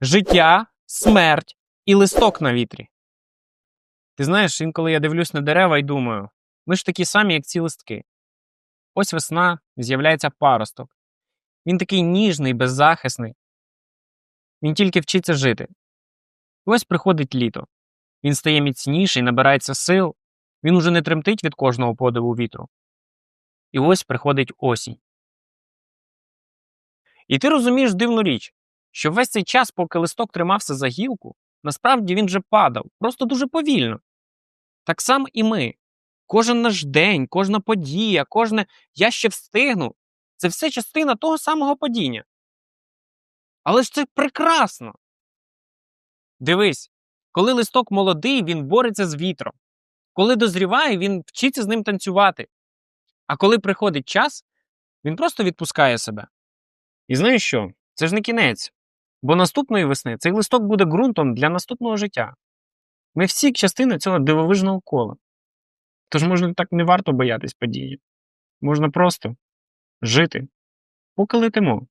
життя, смерть і листок на вітрі. Ти знаєш, інколи я дивлюсь на дерева і думаю, ми ж такі самі, як ці листки. Ось весна, з'являється паросток. Він такий ніжний, беззахисний. Він тільки вчиться жити. І ось приходить літо. Він стає міцніший, набирається сил, він уже не тремтить від кожного подиву вітру. І ось приходить осінь. І ти розумієш дивну річ, що весь цей час, поки листок тримався за гілку, насправді він вже падав, просто дуже повільно. Так само і ми. Кожен наш день, кожна подія, кожне я ще встигну це все частина того самого падіння. Але ж це прекрасно. Дивись, коли листок молодий, він бореться з вітром. Коли дозріває, він вчиться з ним танцювати. А коли приходить час, він просто відпускає себе. І знаєш що? Це ж не кінець. Бо наступної весни цей листок буде ґрунтом для наступного життя. Ми всі частина цього дивовижного кола. Тож можна так не варто боятись падіння. Можна просто жити, поки летимо.